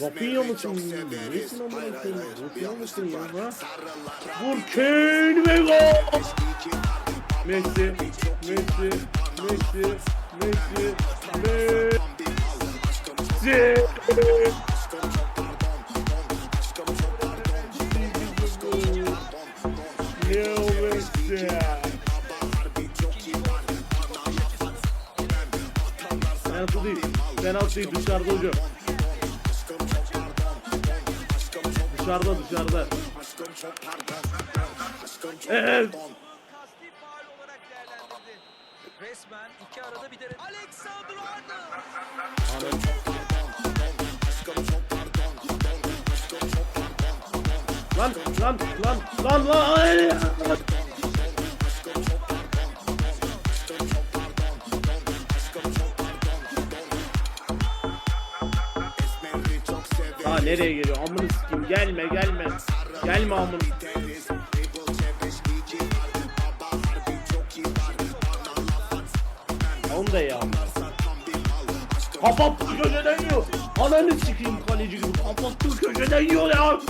Rafinha mısın? Nesin amına koyayım? Rafinha mısın ya? Vur Kane ve gol! Messi, Messi, Messi, Messi, Messi. Leo Messi. Penaltı değil. Penaltı değil dışarıda hocam. Dışarıda dışarıda. Evet. Kasti faul olarak değerlendirdi. Resmen iki arada bir dere. Alexander Arnold. Lan lan lan lan lan. Nereye geliyor? Amını sikeyim. Gelme gelme. Gelme amını. Onu da ya. Kapattı köşeden yiyor. Ananı sikeyim kaleci gibi. Kapattı köşeden yiyor ya.